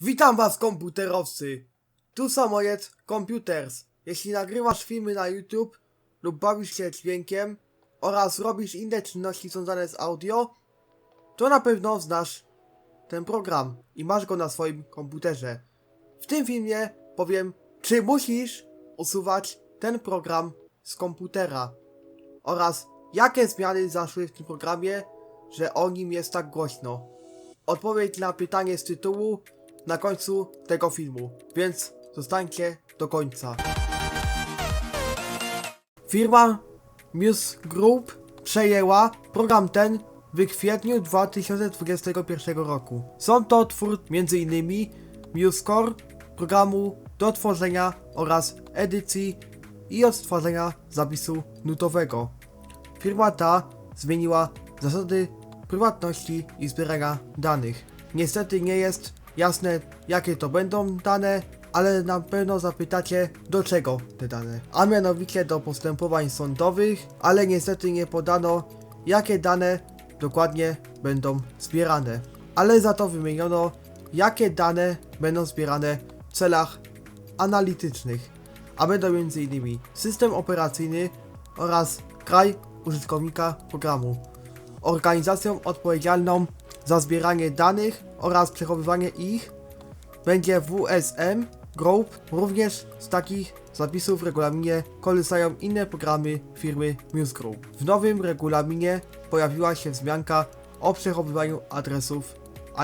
Witam was komputerowcy! Tu Samojed Computers. Jeśli nagrywasz filmy na YouTube lub bawisz się dźwiękiem oraz robisz inne czynności związane z audio, to na pewno znasz ten program i masz go na swoim komputerze. W tym filmie powiem, czy musisz usuwać ten program z komputera oraz jakie zmiany zaszły w tym programie, że o nim jest tak głośno. Odpowiedź na pytanie z tytułu na końcu tego filmu, więc zostańcie do końca. Firma Muse Group przejęła program ten w kwietniu 2021 roku. Są to twór m.in. MuseCore, programu do tworzenia oraz edycji i odtwarzania zapisu nutowego. Firma ta zmieniła zasady prywatności i zbierania danych. Niestety nie jest jasne jakie to będą dane, ale na pewno zapytacie do czego te dane. A mianowicie do postępowań sądowych, ale niestety nie podano jakie dane dokładnie będą zbierane. Ale za to wymieniono jakie dane będą zbierane w celach analitycznych, a będą m.in. system operacyjny oraz kraj użytkownika programu. Organizacją odpowiedzialną za zbieranie danych oraz przechowywanie ich będzie WSM Group. Również z takich zapisów w regulaminie korzystają inne programy firmy Muse Group. W nowym regulaminie pojawiła się wzmianka o przechowywaniu adresów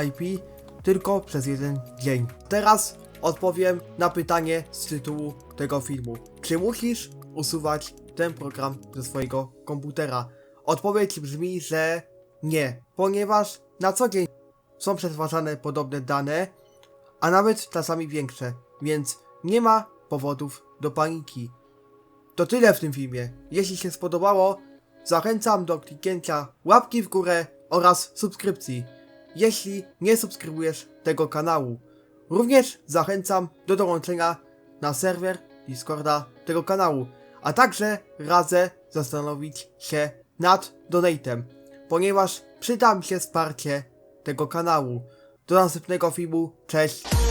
IP tylko przez jeden dzień. Teraz odpowiem na pytanie z tytułu tego filmu. Czy musisz usuwać ten program ze swojego komputera? Odpowiedź brzmi, że nie, ponieważ na co dzień są przetwarzane podobne dane, a nawet czasami większe, więc nie ma powodów do paniki. To tyle w tym filmie. Jeśli się spodobało, zachęcam do kliknięcia łapki w górę oraz subskrypcji, jeśli nie subskrybujesz tego kanału. Również zachęcam do dołączenia na serwer Discorda tego kanału, a także radzę zastanowić się nad donatem, ponieważ przyda mi się wsparcie tego kanału. Do następnego filmu, cześć!